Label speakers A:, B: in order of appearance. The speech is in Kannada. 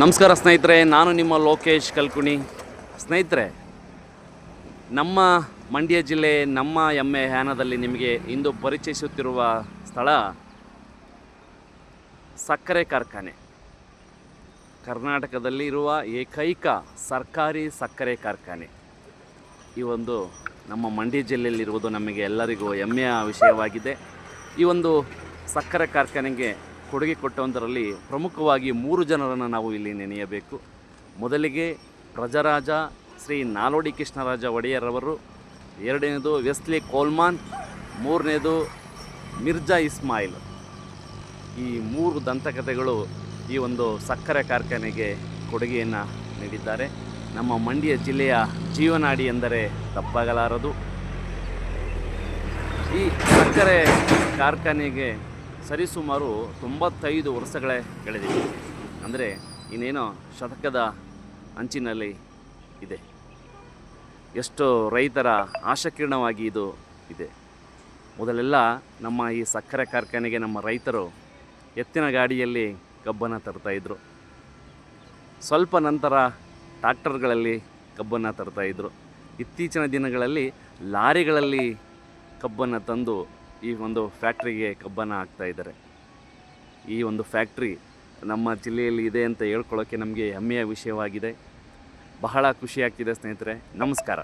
A: ನಮಸ್ಕಾರ ಸ್ನೇಹಿತರೆ, ನಾನು ನಿಮ್ಮ ಲೋಕೇಶ್ ಕಲ್ಕುಣಿ. ಸ್ನೇಹಿತರೆ, ನಮ್ಮ ಮಂಡ್ಯ ಜಿಲ್ಲೆ, ನಮ್ಮ ಎಮ್ಮೆ ಹ್ಯಾನದಲ್ಲಿ ನಿಮಗೆ ಇಂದು ಪರಿಚಯಿಸುತ್ತಿರುವ ಸ್ಥಳ ಸಕ್ಕರೆ ಕಾರ್ಖಾನೆ. ಕರ್ನಾಟಕದಲ್ಲಿರುವ ಏಕೈಕ ಸರ್ಕಾರಿ ಸಕ್ಕರೆ ಕಾರ್ಖಾನೆ. ಈ ಒಂದು ನಮ್ಮ ಮಂಡ್ಯ ಜಿಲ್ಲೆಯಲ್ಲಿರುವುದು ನಮಗೆ ಎಲ್ಲರಿಗೂ ಹೆಮ್ಮೆಯ ವಿಷಯವಾಗಿದೆ. ಈ ಒಂದು ಸಕ್ಕರೆ ಕಾರ್ಖಾನೆಗೆ ಕೊಡುಗೆ ಕೊಟ್ಟವಂದರಲ್ಲಿ ಪ್ರಮುಖವಾಗಿ ಮೂರು ಜನರನ್ನು ನಾವು ಇಲ್ಲಿ ನೆನೆಯಬೇಕು. ಮೊದಲಿಗೆ ಪ್ರಜರಾಜ ಶ್ರೀ ನಾಲ್ವಡಿ ಕೃಷ್ಣರಾಜ ಒಡೆಯರವರು, ಎರಡನೇದು ವೆಸ್ಲಿ ಕೋಲ್ಮಾನ್, ಮೂರನೇದು ಮಿರ್ಜಾ ಇಸ್ಮಾಯಿಲ್. ಈ ಮೂರು ದಂತಕಥೆಗಳು ಈ ಒಂದು ಸಕ್ಕರೆ ಕಾರ್ಖಾನೆಗೆ ಕೊಡುಗೆಯನ್ನು ನೀಡಿದ್ದಾರೆ. ನಮ್ಮ ಮಂಡ್ಯ ಜಿಲ್ಲೆಯ ಜೀವನಾಡಿ ಎಂದರೆ ತಪ್ಪಾಗಲಾರದು. ಈ ಸಕ್ಕರೆ ಕಾರ್ಖಾನೆಗೆ ಸರಿಸುಮಾರು ತೊಂಬತ್ತೈದು ವರ್ಷಗಳೇ ಕಳೆದಿವೆ ಅಂದರೆ ಇನ್ನೇನೋ ಶತಕದ ಅಂಚಿನಲ್ಲಿ ಇದೆ. ಎಷ್ಟು ರೈತರ ಆಶಕಿರಣವಾಗಿ ಇದು ಇದೆ. ಮೊದಲೆಲ್ಲ ನಮ್ಮ ಈ ಸಕ್ಕರೆ ಕಾರ್ಖಾನೆಗೆ ನಮ್ಮ ರೈತರು ಎತ್ತಿನ ಗಾಡಿಯಲ್ಲಿ ಕಬ್ಬನ್ನು ತರ್ತಾಯಿದ್ರು ಸ್ವಲ್ಪ ನಂತರ ಟ್ರಾಕ್ಟರ್ಗಳಲ್ಲಿ ಕಬ್ಬನ್ನು ತರ್ತಾಯಿದ್ರು ಇತ್ತೀಚಿನ ದಿನಗಳಲ್ಲಿ ಲಾರಿಗಳಲ್ಲಿ ಕಬ್ಬನ್ನು ತಂದು ಈ ಒಂದು ಫ್ಯಾಕ್ಟ್ರಿಗೆ ಕಬ್ಬನ್ನು ಹಾಕ್ತಾ ಇದ್ದಾರೆ. ಈ ಒಂದು ಫ್ಯಾಕ್ಟ್ರಿ ನಮ್ಮ ಜಿಲ್ಲೆಯಲ್ಲಿ ಇದೆ ಅಂತ ಹೇಳ್ಕೊಳ್ಳೋಕ್ಕೆ ನಮಗೆ ಹೆಮ್ಮೆಯ ವಿಷಯವಾಗಿದೆ. ಬಹಳ ಖುಷಿಯಾಗ್ತಿದೆ ಸ್ನೇಹಿತರೆ. ನಮಸ್ಕಾರ.